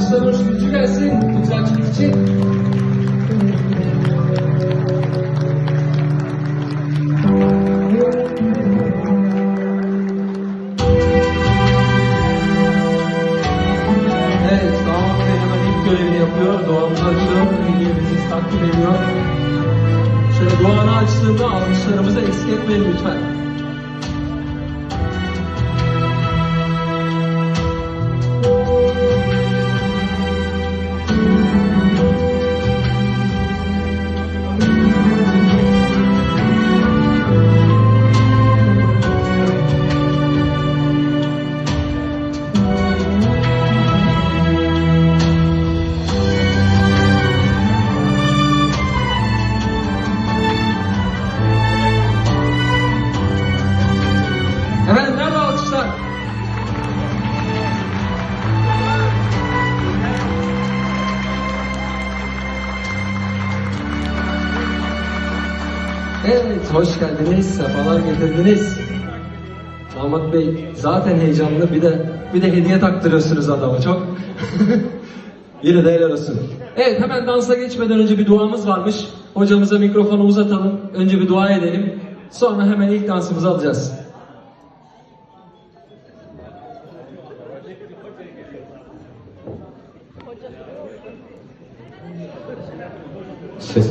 Alkışlarınız gücü gelsin. Güzel çift için. Evet, damat bey hemen ilk görevini yapıyor. Duamızı açıyor. Hediyemizi takdim ediyor. Şöyle duanı açtığında alkışlarımızı eksik etmeyin lütfen. Evet, hoş geldiniz, sefalar getirdiniz. Damat Bey zaten heyecanlı, bir de bir de hediye taktırıyorsunuz adama çok. Yine de helal olsun. Evet, hemen dansa geçmeden önce bir duamız varmış. Hocamıza mikrofonu uzatalım, önce bir dua edelim. Sonra hemen ilk dansımızı alacağız. Ses.